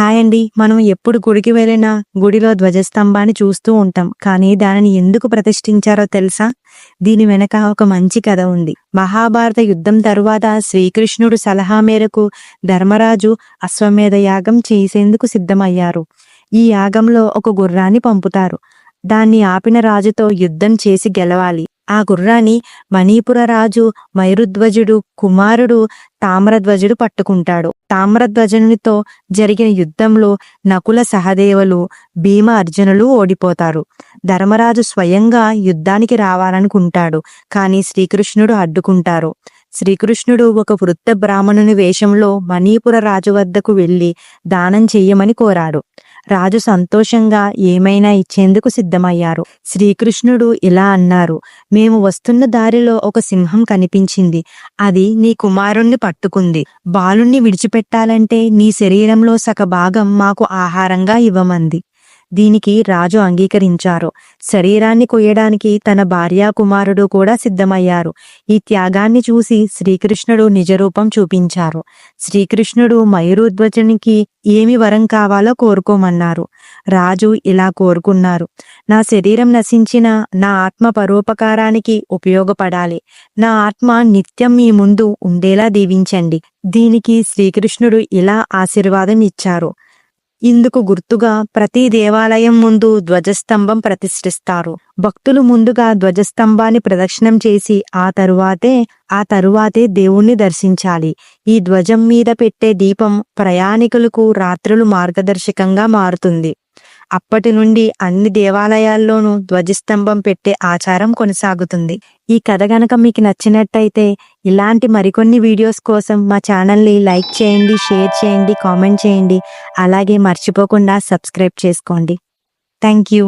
Hi అండి మనం ఎప్పుడు గుడికి వెళ్ళినా గుడిలో ధ్వజస్తంభాన్ని చూస్తూ ఉంటాం. కానీ దానిని ఎందుకు ప్రతిష్ఠించారో తెలుసా? దీని వెనక ఒక మంచి కథ ఉంది. మహాభారత యుద్ధం తరువాత శ్రీకృష్ణుడు సలహా మేరకు ధర్మరాజు అశ్వమేధ యాగం చేసేందుకు సిద్ధమయ్యారు. ఈ యాగంలో ఒక గుర్రాన్ని పంపుతారు. దాన్ని ఆపిన రాజుతో యుద్ధం చేసి గెలవాలి. ఆ గుర్రాన్ని మణిపురరాజు మైరుధ్వజుడు కుమారుడు తామ్రధ్వజుడు పట్టుకుంటాడు. తామ్రధ్వజునితో జరిగిన యుద్ధంలో నకుల సహదేవులు భీమ అర్జునులు ఓడిపోతారు. ధర్మరాజు స్వయంగా యుద్ధానికి రావాలనుకుంటాడు కానీ శ్రీకృష్ణుడు అడ్డుకుంటారు. శ్రీకృష్ణుడు ఒక వృత్త బ్రాహ్మణుని వేషంలో మణిపుర రాజు వద్దకు వెళ్ళి దానం చెయ్యమని కోరాడు. రాజు సంతోషంగా ఏమైనా ఇచ్చేందుకు సిద్ధమయ్యారు. శ్రీకృష్ణుడు ఇలా అన్నారు మేము వస్తున్న దారిలో ఒక సింహం కనిపించింది. అది నీ కుమారుణ్ణి పట్టుకుంది. బాలుణ్ణి విడిచిపెట్టాలంటే నీ శరీరంలో సగ భాగం మాకు ఆహారంగా ఇవ్వమంది. దీనికి రాజు అంగీకరించారు. శరీరాన్ని కొయ్యడానికి తన భార్యా కుమారుడు కూడా సిద్ధమయ్యారు. ఈ త్యాగాన్ని చూసి శ్రీకృష్ణుడు నిజరూపం చూపించారు. శ్రీకృష్ణుడు మయూరుధ్వజునికి ఏమి వరం కావాలో కోరుకోమన్నారు. రాజు ఇలా కోరుకున్నారు. నా శరీరం నశించిన నా ఆత్మ పరోపకారానికి ఉపయోగపడాలి. నా ఆత్మ నిత్యం మీ ముందు ఉండేలా దీవించండి. దీనికి శ్రీకృష్ణుడు ఇలా ఆశీర్వాదం ఇచ్చారు. ఇందుకు గుర్తుగా ప్రతి దేవాలయం ముందు ధ్వజస్తంభం ప్రతిష్ఠిస్తారు. భక్తులు ముందుగా ధ్వజస్తంభాన్ని ప్రదక్షిణం చేసి ఆ తరువాతే ఆ తరువాతే దేవుణ్ణి దర్శించాలి. ఈ ధ్వజం మీద పెట్టే దీపం ప్రయాణికులకు రాత్రులు మార్గదర్శకంగా మారుతుంది. అప్పటి నుండి అన్ని దేవాలయాల్లోనూ ధ్వజస్తంభం పెట్టే ఆచారం కొనసాగుతుంది. ఈ కథ గనక మీకు నచ్చినట్టయితే ఇలాంటి మరికొన్ని వీడియోస్ కోసం మా ఛానల్ని లైక్ చేయండి షేర్ చేయండి కామెంట్ చేయండి. అలాగే మర్చిపోకుండా సబ్స్క్రైబ్ చేసుకోండి. Thank you.